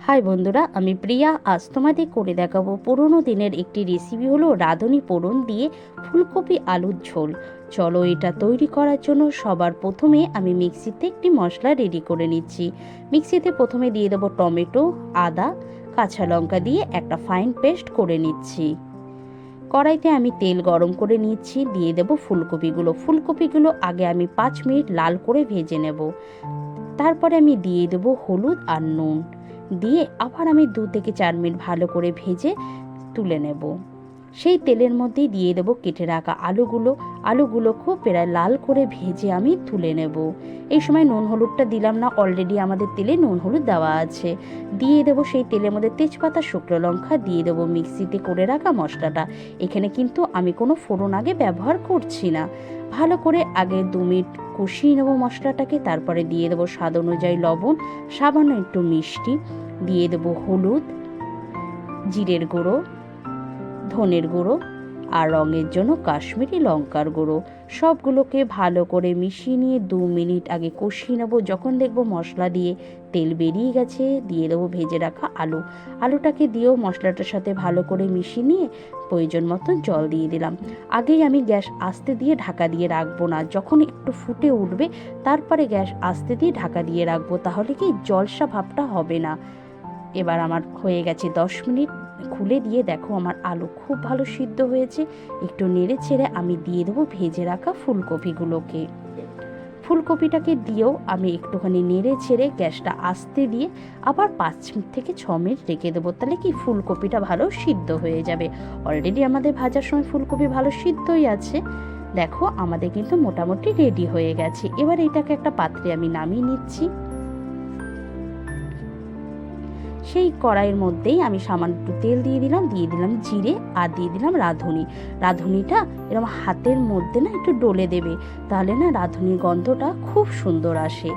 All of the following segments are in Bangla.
হাই বন্ধুরা, আমি প্রিয়া। আজ তোমাদের করে দেখাবো পুরনো দিনের একটি রেসিপি হলো রাঁধুনি পোড়ন দিয়ে ফুলকপি আলুর ঝোল। চলো এটা তৈরি করার জন্য সবার প্রথমে আমি মিক্সিতে একটি মশলা রেডি করে নিচ্ছি। মিক্সিতে প্রথমে দিয়ে দেবো টমেটো, আদা, কাঁচা লঙ্কা দিয়ে একটা ফাইন পেস্ট করে নিচ্ছি। কড়াইতে আমি তেল গরম করে নিচ্ছি, দিয়ে দেবো ফুলকপিগুলো। ফুলকপিগুলো আগে আমি পাঁচ মিনিট লাল করে ভেজে নেব। তারপরে আমি দিয়ে দেবো হলুদ আর নুন। দিয়ে আবার আমি দু থেকে চার মিনিট ভালো করে ভেজে তুলে নেব। সেই তেলের মধ্যেই দিয়ে দেবো কেটে রাখা আলুগুলো আলুগুলো খুব প্রায় লাল করে ভেজে আমি তুলে নেব। এই সময় নুন হলুদটা দিলাম না অলরেডি আমাদের তেলে নুন হলুদ দেওয়া আছে। দিয়ে দেবো সেই তেলের মধ্যে তেজপাতা, শুকনো লঙ্কা, দিয়ে দেবো মিক্সিতে করে রাখা মশলাটা। এখানে কিন্তু আমি কোনো ফোড়ন আগে ব্যবহার করছি না। ভালো করে আগে দু মিনিট কষিয়ে নেব মশলাটাকে, তারপরে দিয়ে দেবো স্বাদ অনুযায়ী লবণ, সামান্য একটু মিষ্টি। দিয়ে দেবো হলুদ, জিরের গুঁড়ো, ধনের গুঁড়ো আর রঙের জন্য কাশ্মীরি লঙ্কার গুঁড়ো। সবগুলোকে ভালো করে মিশিয়ে নিয়ে দু মিনিট আগে কষিয়ে নেব। যখন দেখব মশলা দিয়ে তেল বেরিয়ে গেছে, দিয়ে দেবো ভেজে রাখা আলু। আলুটাকে দিয়েও মশলাটার সাথে ভালো করে মিশিয়ে নিয়ে প্রয়োজন মতন জল দিয়ে দিলাম। আগেই আমি গ্যাস আস্তে দিয়ে ঢাকা দিয়ে রাখব না। যখন একটু ফুটে উঠবে, তারপরে গ্যাস আস্তে দিয়ে ঢাকা দিয়ে রাখব। তাহলে কি জলসা ভাবটা হবে না। এবার আমার হয়ে গেছে দশ মিনিট। খুলে দিয়ে দেখো আমার আলু খুব ভালো সিদ্ধ হয়েছে। একটু নেড়ে ছেড়ে আমি দিয়ে দেবো ভেজে রাখা ফুলকপিগুলোকে। ফুলকপিটাকে দিয়েও আমি একটুখানি নেড়ে ছেড়ে গ্যাসটা আস্তে দিয়ে আবার পাঁচ মিনিট থেকে ছ মিনিট রেখে দেবো। তাহলে কি ফুলকপিটা ভালো সিদ্ধ হয়ে যাবে। অলরেডি আমাদের ভাজার সময় ফুলকপি ভালো সিদ্ধই আছে। দেখো আমাদের কিন্তু মোটামুটি রেডি হয়ে গেছে। এবার এটাকে একটা পাত্রে আমি নামিয়ে নিচ্ছি। সেই কড়াইয়ের মধ্যেই আমি সামান্য একটু তেল দিয়ে দিলাম দিয়ে দিলাম জিরে আর দিয়ে দিলাম রাঁধুনি। রাঁধুনিটা এরকম হাতের মধ্যে না একটু ডলে দেবে, তাহলে না রাঁধুনির গন্ধটা খুব সুন্দর আসে।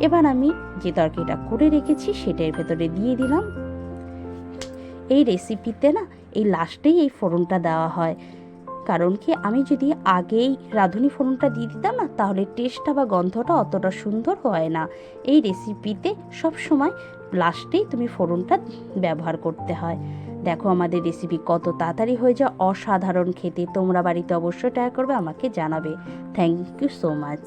এবার আমি যে তরকারিটা করে রেখেছি সেটার ভেতরে দিয়ে দিলাম। এই রেসিপিতে না এই লাস্টেই এই ফোড়নটা দেওয়া হয়। কারণ কি, আমি যদি আগেই রাঁধুনি ফোড়নটা দিয়ে দিতাম না, তাহলে টেস্টটা বা গন্ধটা অতটা সুন্দর হয় না। এই রেসিপিতে সব সময় লাস্টেই তুমি ফোড়নটা ব্যবহার করতে হয়। দেখো আমাদের রেসিপি কত তাড়াতাড়ি হয়ে যায়, অসাধারণ খেতে। তোমরা বাড়িতে অবশ্যই ট্রাই করবে, আমাকে জানাবে। Thank you so much